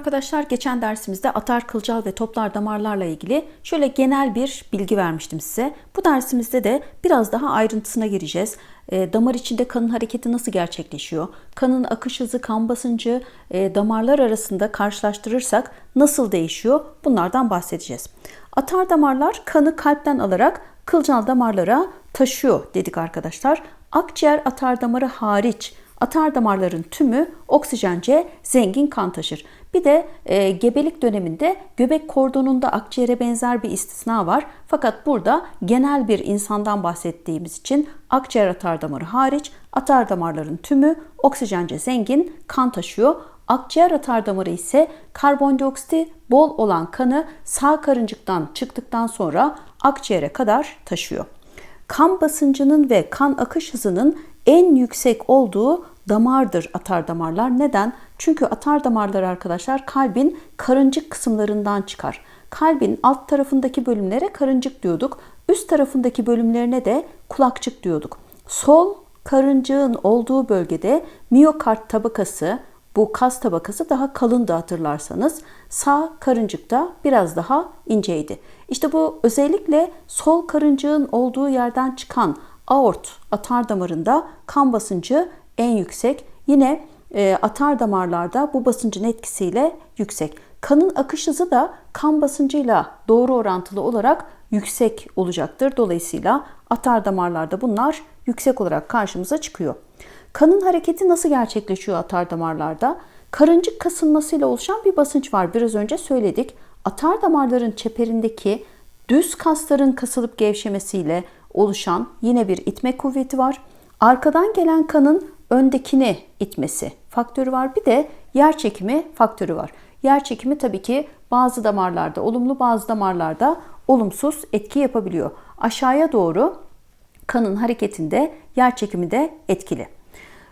arkadaşlar. Geçen dersimizde atar, kılcal ve toplar damarlarla ilgili şöyle genel bir bilgi vermiştim size. Bu dersimizde de biraz daha ayrıntısına gireceğiz. E, damar içinde kanın hareketi nasıl gerçekleşiyor? Kanın akış hızı, kan basıncı, e, damarlar arasında karşılaştırırsak nasıl değişiyor? Bunlardan bahsedeceğiz. Atar damarlar kanı kalpten alarak kılcal damarlara taşıyor dedik arkadaşlar. Akciğer atar damarı hariç atar damarların tümü oksijence zengin kan taşır. Bir de e, gebelik döneminde göbek kordonunda akciğere benzer bir istisna var. Fakat burada genel bir insandan bahsettiğimiz için akciğer atar damarı hariç atar damarların tümü oksijence zengin kan taşıyor. Akciğer atar damarı ise karbondioksiti bol olan kanı sağ karıncıktan çıktıktan sonra akciğere kadar taşıyor. Kan basıncının ve kan akış hızının en yüksek olduğu damardır atar damarlar. Neden? Çünkü atar damarlar arkadaşlar kalbin karıncık kısımlarından çıkar. Kalbin alt tarafındaki bölümlere karıncık diyorduk. Üst tarafındaki bölümlerine de kulakçık diyorduk. Sol karıncığın olduğu bölgede miyokard tabakası, bu kas tabakası daha kalındı hatırlarsanız. Sağ karıncıkta biraz daha inceydi. İşte bu özellikle sol karıncığın olduğu yerden çıkan aort atar damarında kan basıncı en yüksek. Yine e, atar damarlarda bu basıncın etkisiyle yüksek. Kanın akış hızı da kan basıncıyla doğru orantılı olarak yüksek olacaktır. Dolayısıyla atar damarlarda bunlar yüksek olarak karşımıza çıkıyor. Kanın hareketi nasıl gerçekleşiyor atar damarlarda? Karıncık kasılmasıyla oluşan bir basınç var. Biraz önce söyledik. Atar damarların çeperindeki düz kasların kasılıp gevşemesiyle oluşan yine bir itme kuvveti var. Arkadan gelen kanın öndekini itmesi faktörü var. Bir de yer çekimi faktörü var. Yer çekimi tabii ki bazı damarlarda olumlu bazı damarlarda olumsuz etki yapabiliyor. Aşağıya doğru kanın hareketinde yer çekimi de etkili.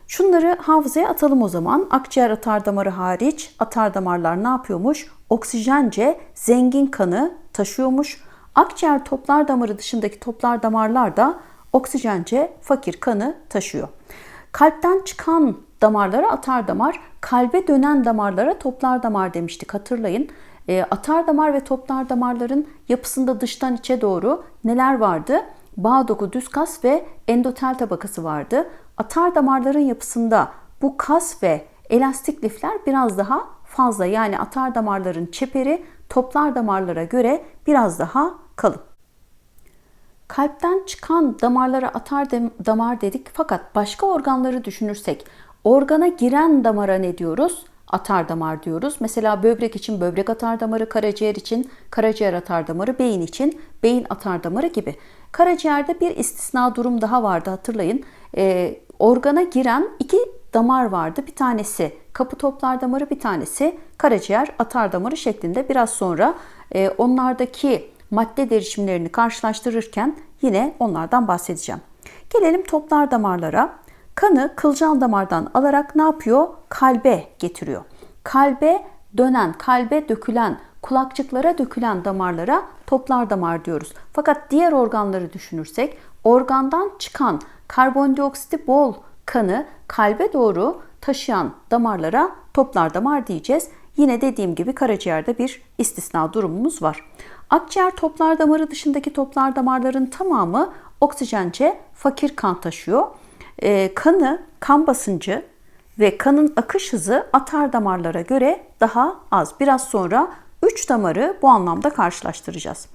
Şunları hafızaya atalım o zaman. Akciğer atar damarı hariç atar damarlar ne yapıyormuş? Oksijence zengin kanı taşıyormuş. Akciğer toplar damarı dışındaki toplar damarlar da oksijence fakir kanı taşıyor. Kalpten çıkan damarlara atar damar, kalbe dönen damarlara toplar damar demiştik hatırlayın. E, atar damar ve toplar damarların yapısında dıştan içe doğru neler vardı? Bağ doku, düz kas ve endotel tabakası vardı. Atar damarların yapısında bu kas ve elastik lifler biraz daha fazla. Yani atar damarların çeperi toplar damarlara göre biraz daha kalın. Kalpten çıkan damarlara atar damar dedik fakat başka organları düşünürsek organa giren damara ne diyoruz? Atar damar diyoruz. Mesela böbrek için böbrek atar damarı, karaciğer için karaciğer atar damarı, beyin için beyin atar damarı gibi. Karaciğerde bir istisna durum daha vardı hatırlayın. E, organa giren iki damar vardı. Bir tanesi kapı toplar damarı, bir tanesi karaciğer atar damarı şeklinde. Biraz sonra e, onlardaki madde derişimlerini karşılaştırırken yine onlardan bahsedeceğim. Gelelim toplar damarlara. Kanı kılcal damardan alarak ne yapıyor? Kalbe getiriyor. Kalbe dönen, kalbe dökülen, kulakçıklara dökülen damarlara toplar damar diyoruz. Fakat diğer organları düşünürsek organdan çıkan karbondioksiti bol kanı kalbe doğru taşıyan damarlara toplar damar diyeceğiz. Yine dediğim gibi karaciğerde bir istisna durumumuz var. Akciğer toplar damarı dışındaki toplar damarların tamamı oksijence fakir kan taşıyor. E, kanı, kan basıncı ve kanın akış hızı atar damarlara göre daha az. Biraz sonra 3 damarı bu anlamda karşılaştıracağız.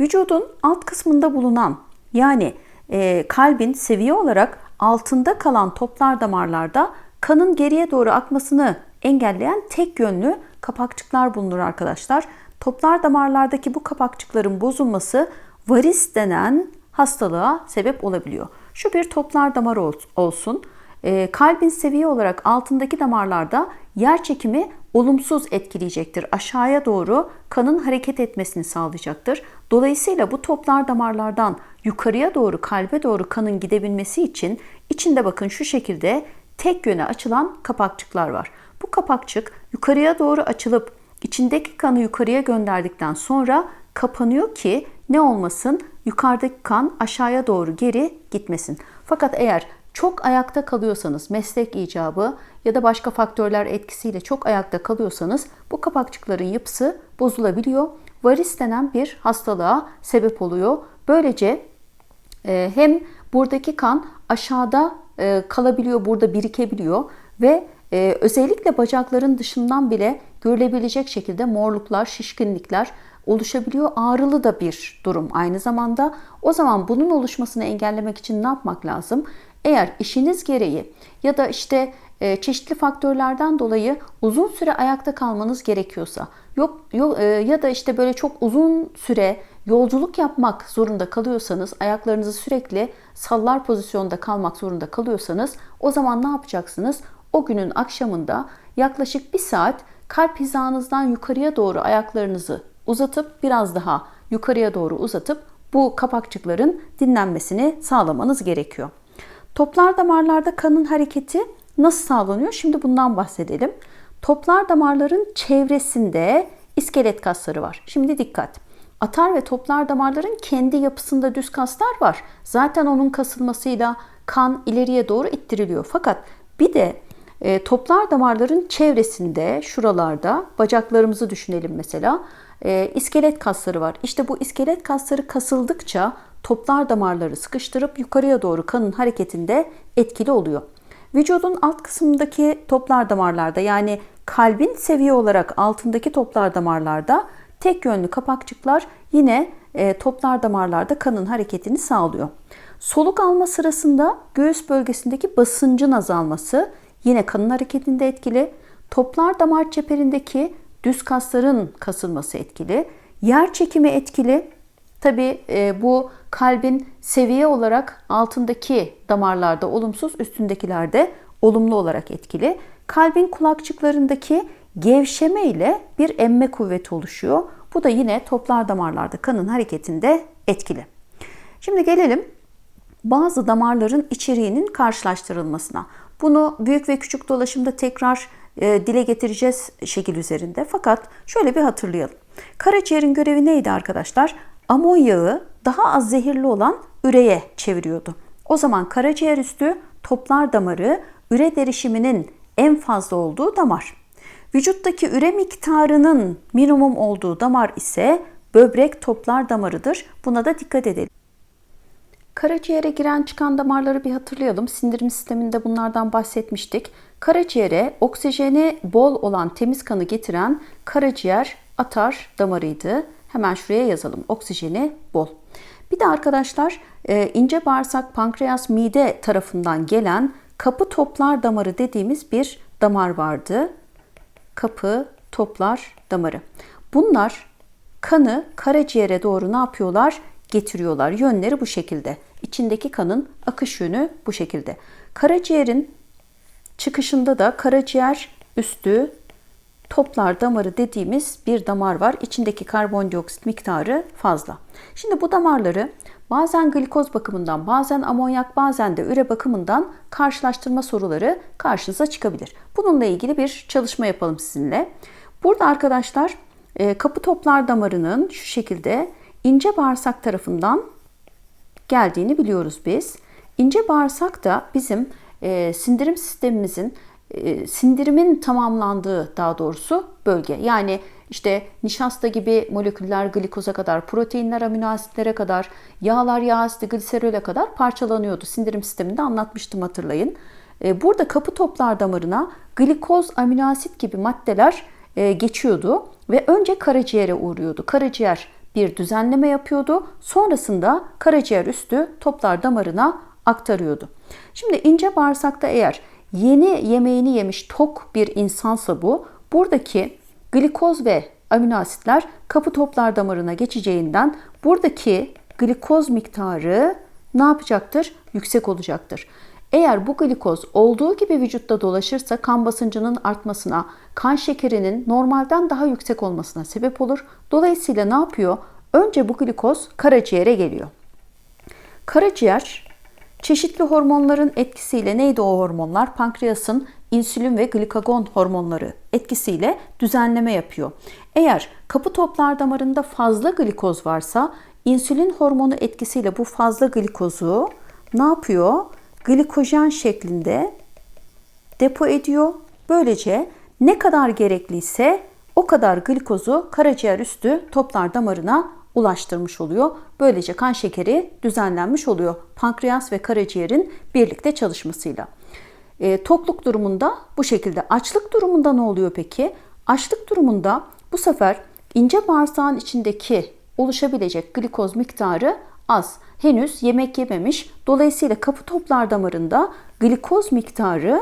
Vücudun alt kısmında bulunan yani e, kalbin seviye olarak altında kalan toplar damarlarda kanın geriye doğru akmasını engelleyen tek yönlü kapakçıklar bulunur arkadaşlar. Toplar damarlardaki bu kapakçıkların bozulması varis denen hastalığa sebep olabiliyor. Şu bir toplar damar olsun. E, kalbin seviye olarak altındaki damarlarda yer çekimi olumsuz etkileyecektir. Aşağıya doğru kanın hareket etmesini sağlayacaktır. Dolayısıyla bu toplar damarlardan yukarıya doğru kalbe doğru kanın gidebilmesi için içinde bakın şu şekilde tek yöne açılan kapakçıklar var. Bu kapakçık yukarıya doğru açılıp içindeki kanı yukarıya gönderdikten sonra kapanıyor ki ne olmasın? Yukarıdaki kan aşağıya doğru geri gitmesin. Fakat eğer çok ayakta kalıyorsanız, meslek icabı ya da başka faktörler etkisiyle çok ayakta kalıyorsanız bu kapakçıkların yapısı bozulabiliyor. Varis denen bir hastalığa sebep oluyor. Böylece e, hem buradaki kan aşağıda e, kalabiliyor, burada birikebiliyor ve e, özellikle bacakların dışından bile görülebilecek şekilde morluklar, şişkinlikler oluşabiliyor. Ağrılı da bir durum aynı zamanda. O zaman bunun oluşmasını engellemek için ne yapmak lazım? Eğer işiniz gereği ya da işte e, çeşitli faktörlerden dolayı uzun süre ayakta kalmanız gerekiyorsa, yok, yok e, ya da işte böyle çok uzun süre yolculuk yapmak zorunda kalıyorsanız, ayaklarınızı sürekli sallar pozisyonda kalmak zorunda kalıyorsanız, o zaman ne yapacaksınız? O günün akşamında yaklaşık bir saat kalp hizanızdan yukarıya doğru ayaklarınızı uzatıp biraz daha yukarıya doğru uzatıp bu kapakçıkların dinlenmesini sağlamanız gerekiyor. Toplar damarlarda kanın hareketi nasıl sağlanıyor? Şimdi bundan bahsedelim. Toplar damarların çevresinde iskelet kasları var. Şimdi dikkat. Atar ve toplar damarların kendi yapısında düz kaslar var. Zaten onun kasılmasıyla kan ileriye doğru ittiriliyor. Fakat bir de e, toplar damarların çevresinde şuralarda bacaklarımızı düşünelim mesela e, iskelet kasları var. İşte bu iskelet kasları kasıldıkça toplar damarları sıkıştırıp yukarıya doğru kanın hareketinde etkili oluyor. Vücudun alt kısmındaki toplar damarlarda yani kalbin seviye olarak altındaki toplar damarlarda tek yönlü kapakçıklar yine e, toplar damarlarda kanın hareketini sağlıyor. Soluk alma sırasında göğüs bölgesindeki basıncın azalması yine kanın hareketinde etkili. Toplar damar çeperindeki düz kasların kasılması etkili. Yer çekimi etkili. Tabi e, bu kalbin seviye olarak altındaki damarlarda olumsuz, üstündekilerde olumlu olarak etkili. Kalbin kulakçıklarındaki gevşeme ile bir emme kuvveti oluşuyor. Bu da yine toplar damarlarda kanın hareketinde etkili. Şimdi gelelim bazı damarların içeriğinin karşılaştırılmasına. Bunu büyük ve küçük dolaşımda tekrar e, dile getireceğiz şekil üzerinde. Fakat şöyle bir hatırlayalım. Karaciğerin görevi neydi arkadaşlar? Amonyağı daha az zehirli olan üreye çeviriyordu. O zaman karaciğer üstü toplar damarı üre derişiminin en fazla olduğu damar. Vücuttaki üre miktarının minimum olduğu damar ise böbrek toplar damarıdır. Buna da dikkat edelim. Karaciğere giren çıkan damarları bir hatırlayalım. Sindirim sisteminde bunlardan bahsetmiştik. Karaciğere oksijeni bol olan temiz kanı getiren karaciğer atar damarıydı. Hemen şuraya yazalım. Oksijeni bol. Bir de arkadaşlar e, ince bağırsak, pankreas, mide tarafından gelen kapı toplar damarı dediğimiz bir damar vardı. Kapı toplar damarı. Bunlar kanı karaciğere doğru ne yapıyorlar? Getiriyorlar. Yönleri bu şekilde. İçindeki kanın akış yönü bu şekilde. Karaciğerin çıkışında da karaciğer üstü toplar damarı dediğimiz bir damar var. İçindeki karbondioksit miktarı fazla. Şimdi bu damarları bazen glikoz bakımından, bazen amonyak, bazen de üre bakımından karşılaştırma soruları karşınıza çıkabilir. Bununla ilgili bir çalışma yapalım sizinle. Burada arkadaşlar e, kapı toplar damarının şu şekilde ince bağırsak tarafından geldiğini biliyoruz biz. İnce bağırsak da bizim e, sindirim sistemimizin e, sindirimin tamamlandığı daha doğrusu bölge. Yani işte nişasta gibi moleküller glikoza kadar, proteinler amino asitlere kadar, yağlar yağ asidi gliserole kadar parçalanıyordu. Sindirim sisteminde anlatmıştım hatırlayın. E, burada kapı toplar damarına glikoz, amino asit gibi maddeler e, geçiyordu ve önce karaciğere uğruyordu. Karaciğer bir düzenleme yapıyordu. Sonrasında karaciğer üstü toplar damarına aktarıyordu. Şimdi ince bağırsakta eğer yeni yemeğini yemiş tok bir insansa bu, buradaki glikoz ve amino asitler kapı toplar damarına geçeceğinden buradaki glikoz miktarı ne yapacaktır? Yüksek olacaktır. Eğer bu glikoz olduğu gibi vücutta dolaşırsa kan basıncının artmasına, kan şekerinin normalden daha yüksek olmasına sebep olur. Dolayısıyla ne yapıyor? Önce bu glikoz karaciğere geliyor. Karaciğer çeşitli hormonların etkisiyle neydi o hormonlar? Pankreasın insülin ve glikagon hormonları etkisiyle düzenleme yapıyor. Eğer kapı toplar damarında fazla glikoz varsa insülin hormonu etkisiyle bu fazla glikozu ne yapıyor? Glikojen şeklinde depo ediyor. Böylece ne kadar gerekliyse o kadar glikozu karaciğer üstü toplar damarına ulaştırmış oluyor. Böylece kan şekeri düzenlenmiş oluyor. Pankreas ve karaciğerin birlikte çalışmasıyla. E, tokluk durumunda bu şekilde. Açlık durumunda ne oluyor peki? Açlık durumunda bu sefer ince bağırsağın içindeki oluşabilecek glikoz miktarı az. Henüz yemek yememiş. Dolayısıyla kapı toplar damarında glikoz miktarı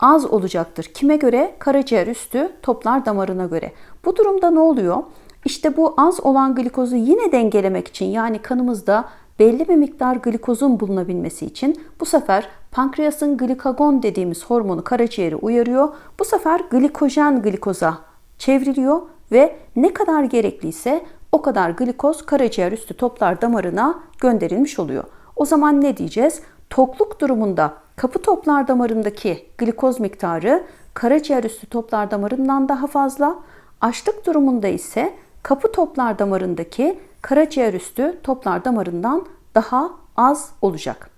az olacaktır. Kime göre? Karaciğer üstü toplar damarına göre. Bu durumda ne oluyor? İşte bu az olan glikozu yine dengelemek için yani kanımızda belli bir miktar glikozun bulunabilmesi için bu sefer pankreasın glikagon dediğimiz hormonu karaciğeri uyarıyor. Bu sefer glikojen glikoza çevriliyor ve ne kadar gerekliyse o kadar glikoz karaciğer üstü toplar damarına gönderilmiş oluyor. O zaman ne diyeceğiz? Tokluk durumunda kapı toplar damarındaki glikoz miktarı karaciğer üstü toplar damarından daha fazla. Açlık durumunda ise kapı toplar damarındaki karaciğer üstü toplar damarından daha az olacak.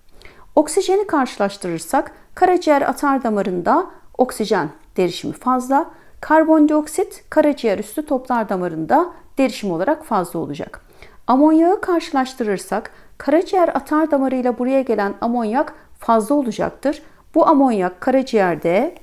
Oksijeni karşılaştırırsak karaciğer atar damarında oksijen derişimi fazla, karbondioksit karaciğer üstü toplar damarında derişim olarak fazla olacak. Amonyağı karşılaştırırsak karaciğer atar damarıyla buraya gelen amonyak fazla olacaktır. Bu amonyak karaciğerde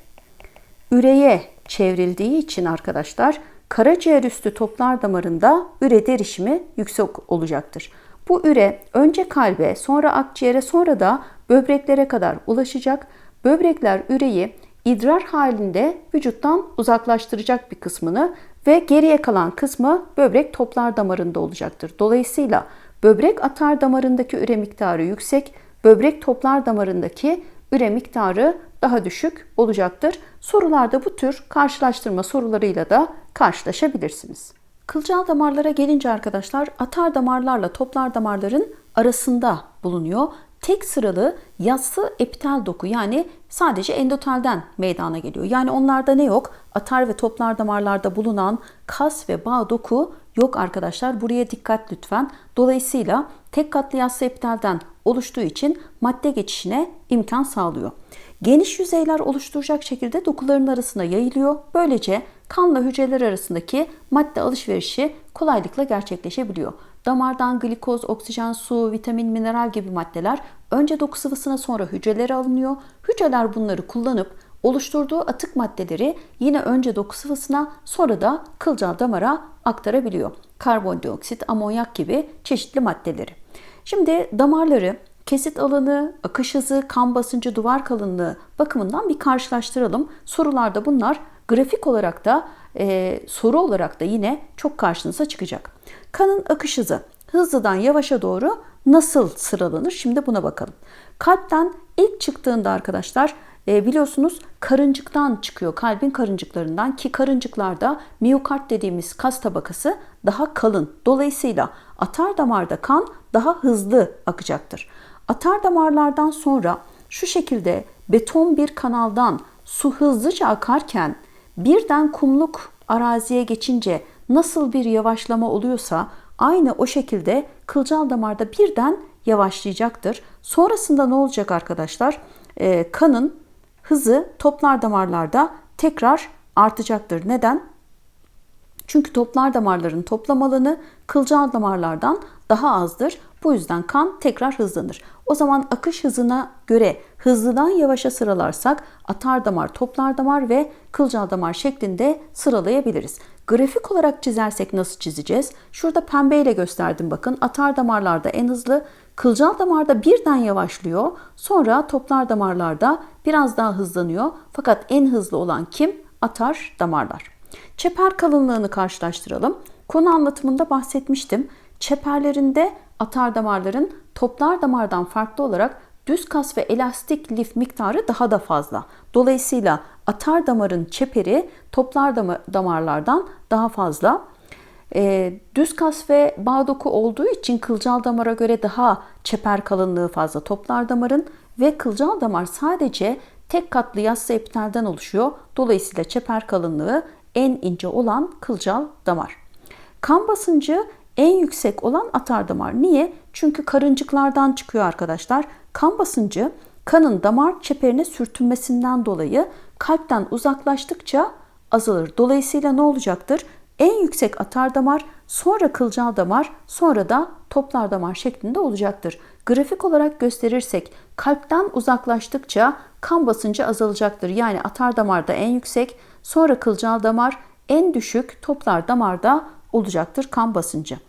üreye çevrildiği için arkadaşlar karaciğer üstü toplar damarında üre derişimi yüksek olacaktır. Bu üre önce kalbe, sonra akciğere, sonra da böbreklere kadar ulaşacak. Böbrekler üreyi idrar halinde vücuttan uzaklaştıracak bir kısmını ve geriye kalan kısmı böbrek toplar damarında olacaktır. Dolayısıyla böbrek atar damarındaki üre miktarı yüksek, böbrek toplar damarındaki üre miktarı daha düşük olacaktır. Sorularda bu tür karşılaştırma sorularıyla da karşılaşabilirsiniz. Kılcal damarlara gelince arkadaşlar atar damarlarla toplar damarların arasında bulunuyor. Tek sıralı yassı epitel doku yani sadece endotelden meydana geliyor. Yani onlarda ne yok? Atar ve toplar damarlarda bulunan kas ve bağ doku yok arkadaşlar. Buraya dikkat lütfen. Dolayısıyla tek katlı yassı epitelden oluştuğu için madde geçişine imkan sağlıyor. Geniş yüzeyler oluşturacak şekilde dokuların arasına yayılıyor. Böylece kanla hücreler arasındaki madde alışverişi kolaylıkla gerçekleşebiliyor. Damardan glikoz, oksijen, su, vitamin, mineral gibi maddeler önce doku sıvısına sonra hücrelere alınıyor. Hücreler bunları kullanıp oluşturduğu atık maddeleri yine önce doku sıvısına sonra da kılcal damara aktarabiliyor. Karbondioksit, amonyak gibi çeşitli maddeleri. Şimdi damarları kesit alanı, akış hızı, kan basıncı, duvar kalınlığı bakımından bir karşılaştıralım. Sorularda bunlar grafik olarak da e, soru olarak da yine çok karşınıza çıkacak. Kanın akış hızı hızlıdan yavaşa doğru nasıl sıralanır? Şimdi buna bakalım. Kalpten ilk çıktığında arkadaşlar e, biliyorsunuz karıncıktan çıkıyor. Kalbin karıncıklarından ki karıncıklarda miyokard dediğimiz kas tabakası daha kalın. Dolayısıyla atar damarda kan daha hızlı akacaktır. Atar damarlardan sonra şu şekilde beton bir kanaldan su hızlıca akarken birden kumluk araziye geçince nasıl bir yavaşlama oluyorsa aynı o şekilde kılcal damarda birden yavaşlayacaktır. Sonrasında ne olacak arkadaşlar? Ee, kanın hızı toplar damarlarda tekrar artacaktır. Neden? Çünkü toplar damarların toplam alanı kılcal damarlardan daha azdır. Bu yüzden kan tekrar hızlanır. O zaman akış hızına göre hızlıdan yavaşa sıralarsak atar damar, toplar damar ve kılcal damar şeklinde sıralayabiliriz. Grafik olarak çizersek nasıl çizeceğiz? Şurada pembeyle gösterdim bakın. Atar damarlarda en hızlı, kılcal damarda birden yavaşlıyor. Sonra toplar damarlarda biraz daha hızlanıyor. Fakat en hızlı olan kim? Atar damarlar. Çeper kalınlığını karşılaştıralım. Konu anlatımında bahsetmiştim. Çeperlerinde atar damarların toplar damardan farklı olarak düz kas ve elastik lif miktarı daha da fazla. Dolayısıyla atar damarın çeperi toplar damarlardan daha fazla. E, düz kas ve bağ doku olduğu için kılcal damara göre daha çeper kalınlığı fazla toplar damarın ve kılcal damar sadece tek katlı yassı epitelden oluşuyor. Dolayısıyla çeper kalınlığı en ince olan kılcal damar. Kan basıncı en yüksek olan atar damar. Niye? Çünkü karıncıklardan çıkıyor arkadaşlar. Kan basıncı kanın damar çeperine sürtünmesinden dolayı kalpten uzaklaştıkça azalır. Dolayısıyla ne olacaktır? En yüksek atar damar, sonra kılcal damar, sonra da toplar damar şeklinde olacaktır. Grafik olarak gösterirsek kalpten uzaklaştıkça kan basıncı azalacaktır. Yani atar damarda en yüksek, sonra kılcal damar, en düşük toplar damarda olacaktır kan basıncı.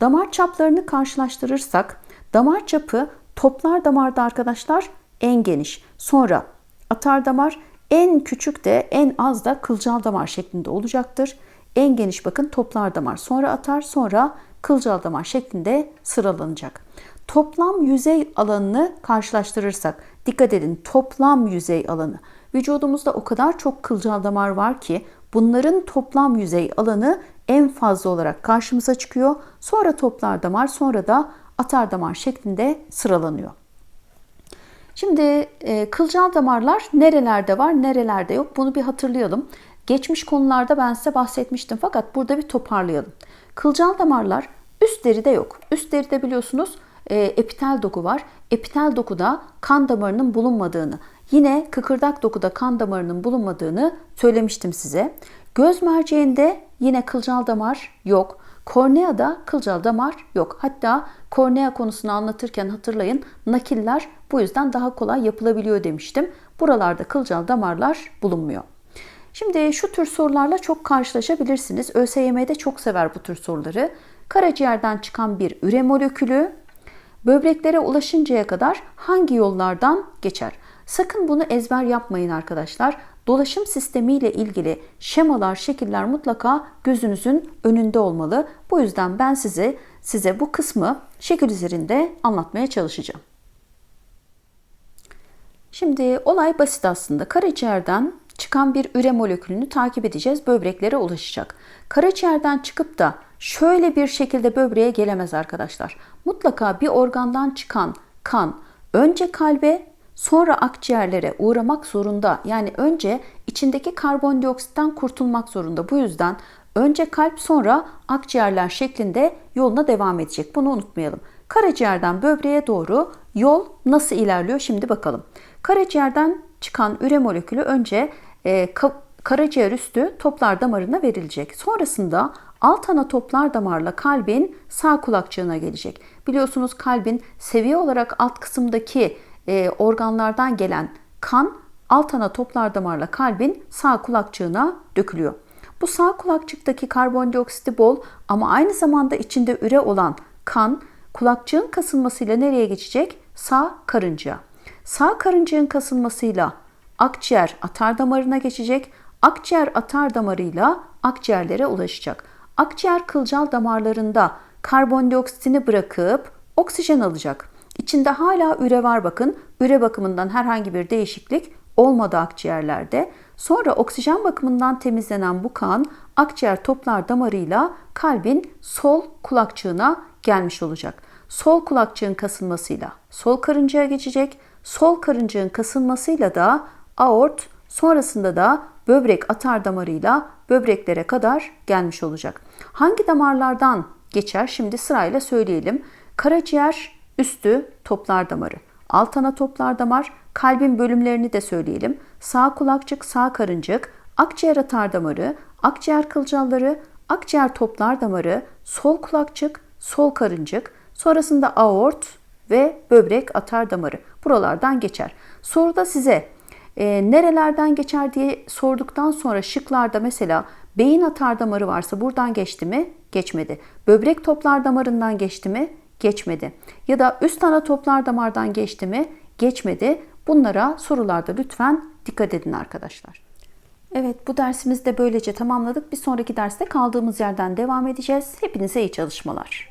Damar çaplarını karşılaştırırsak damar çapı toplar damarda arkadaşlar en geniş. Sonra atar damar en küçük de en az da kılcal damar şeklinde olacaktır. En geniş bakın toplar damar sonra atar sonra kılcal damar şeklinde sıralanacak. Toplam yüzey alanını karşılaştırırsak dikkat edin toplam yüzey alanı. Vücudumuzda o kadar çok kılcal damar var ki bunların toplam yüzey alanı en fazla olarak karşımıza çıkıyor. Sonra toplar damar sonra da atar damar şeklinde sıralanıyor. Şimdi e, kılcal damarlar nerelerde var, nerelerde yok bunu bir hatırlayalım. Geçmiş konularda ben size bahsetmiştim fakat burada bir toparlayalım. Kılcal damarlar üst deride yok. Üst deride biliyorsunuz e, epitel doku var. Epitel dokuda kan damarının bulunmadığını, yine kıkırdak dokuda kan damarının bulunmadığını söylemiştim size. Göz merceğinde yine kılcal damar yok. Korneada kılcal damar yok. Hatta kornea konusunu anlatırken hatırlayın nakiller bu yüzden daha kolay yapılabiliyor demiştim. Buralarda kılcal damarlar bulunmuyor. Şimdi şu tür sorularla çok karşılaşabilirsiniz. ÖSYM'de çok sever bu tür soruları. Karaciğerden çıkan bir üre molekülü böbreklere ulaşıncaya kadar hangi yollardan geçer? Sakın bunu ezber yapmayın arkadaşlar. Dolaşım sistemi ile ilgili şemalar, şekiller mutlaka gözünüzün önünde olmalı. Bu yüzden ben size size bu kısmı şekil üzerinde anlatmaya çalışacağım. Şimdi olay basit aslında. Karaciğerden çıkan bir üre molekülünü takip edeceğiz. Böbreklere ulaşacak. Karaciğerden çıkıp da şöyle bir şekilde böbreğe gelemez arkadaşlar. Mutlaka bir organdan çıkan kan önce kalbe sonra akciğerlere uğramak zorunda. Yani önce içindeki karbondioksitten kurtulmak zorunda. Bu yüzden önce kalp sonra akciğerler şeklinde yoluna devam edecek. Bunu unutmayalım. Karaciğerden böbreğe doğru yol nasıl ilerliyor şimdi bakalım. Karaciğerden çıkan üre molekülü önce e, karaciğer üstü toplar damarına verilecek. Sonrasında alt ana toplar damarla kalbin sağ kulakçığına gelecek. Biliyorsunuz kalbin seviye olarak alt kısımdaki e, organlardan gelen kan alt ana toplar damarla kalbin sağ kulakçığına dökülüyor. Bu sağ kulakçıktaki karbondioksiti bol ama aynı zamanda içinde üre olan kan kulakçığın kasılmasıyla nereye geçecek? Sağ karıncaya. Sağ karıncığın kasılmasıyla akciğer atar damarına geçecek. Akciğer atar damarıyla akciğerlere ulaşacak. Akciğer kılcal damarlarında karbondioksitini bırakıp oksijen alacak. İçinde hala üre var bakın. Üre bakımından herhangi bir değişiklik olmadı akciğerlerde. Sonra oksijen bakımından temizlenen bu kan akciğer toplar damarıyla kalbin sol kulakçığına gelmiş olacak. Sol kulakçığın kasılmasıyla sol karıncaya geçecek. Sol karıncığın kasılmasıyla da aort sonrasında da böbrek atar damarıyla böbreklere kadar gelmiş olacak. Hangi damarlardan geçer? Şimdi sırayla söyleyelim. Karaciğer üstü toplar damarı, alt ana toplar damar, kalbin bölümlerini de söyleyelim. Sağ kulakçık, sağ karıncık, akciğer atar damarı, akciğer kılcalları, akciğer toplar damarı, sol kulakçık, sol karıncık, sonrasında aort ve böbrek atar damarı. Buralardan geçer. Soruda size e, nerelerden geçer diye sorduktan sonra şıklarda mesela beyin atar damarı varsa buradan geçti mi? Geçmedi. Böbrek toplar damarından geçti mi? Geçmedi. Ya da üst ana toplar damardan geçti mi? Geçmedi. Bunlara sorularda lütfen dikkat edin arkadaşlar. Evet bu dersimizi de böylece tamamladık. Bir sonraki derste kaldığımız yerden devam edeceğiz. Hepinize iyi çalışmalar.